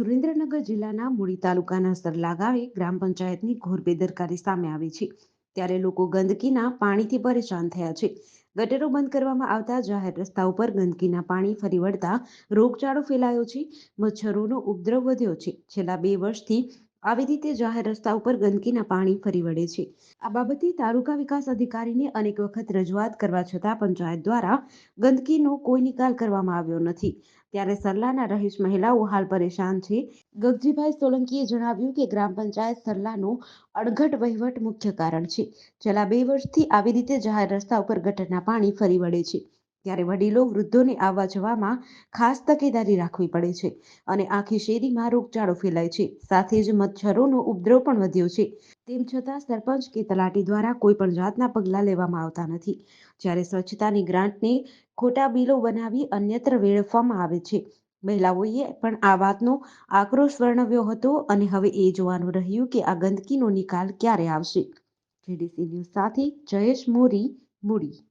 સુરેન્દ્રનગર જિલ્લાના મૂળી તાલુકાના સરલા ગામે ગ્રામ પંચાયતની ઘોર બેદરકારી સામે આવી છે. ત્યારે લોકો ગંદકીના પાણીથી પરેશાન થયા છે. ગટરો બંધ કરવામાં આવતા જાહેર રસ્તા ઉપર ગંદકીના પાણી ફરી વળતા રોગચાળો ફેલાયો છે. મચ્છરોનો ઉપદ્રવ વધ્યો છે. છેલ્લા બે વર્ષથી આવી રીતે જાહેર રસ્તા ઉપર ગંદકીના પાણી ફરી વળે છે. આ બાબતે તાલુકા વિકાસ અધિકારીને અનેક વખત રજૂઆત કરવા છતાં પંચાયત દ્વારા ગંદકીનો કોઈ નિકાલ કરવામાં આવ્યો નથી. ત્યારે સરલાના રહીશ મહિલાઓ હાલ પરેશાન છે. ગગજીભાઈ સોલંકીએ જણાવ્યું કે ગ્રામ પંચાયત સરલાનો અડઘટ વહીવટ મુખ્ય કારણ છે. છેલ્લા બે વર્ષથી આવી રીતે જાહેર રસ્તા ઉપર ગટરના પાણી ફરી વળે છે. ત્યારે વડીલો વૃદ્ધોને આવવા જવામાં ખાસ તકેદારી રાખવી પડે છે અને આખી શેરીમાં રોગચાળો ફેલાય છે. સાથે જ મચ્છરોનો ઉપદ્રવ પણ વધ્યો છે. તેમ છતાં સરપંચ કે તલાટી દ્વારા કોઈ પણ જાતના પગલાં લેવામાં આવતા નથી. જ્યારે સ્વચ્છતાની ગ્રાન્ટને ખોટા બિલો બનાવી અન્યત્ર વેડફવામાં આવે છે. મહિલાઓએ પણ આ વાતનો આક્રોશ વર્ણવ્યો હતો અને હવે એ જોવાનું રહ્યું કે આ ગંદકીનો નિકાલ ક્યારે આવશે. જીડીસી ન્યૂઝ સાથે જયેશ મોરી, મૂડી.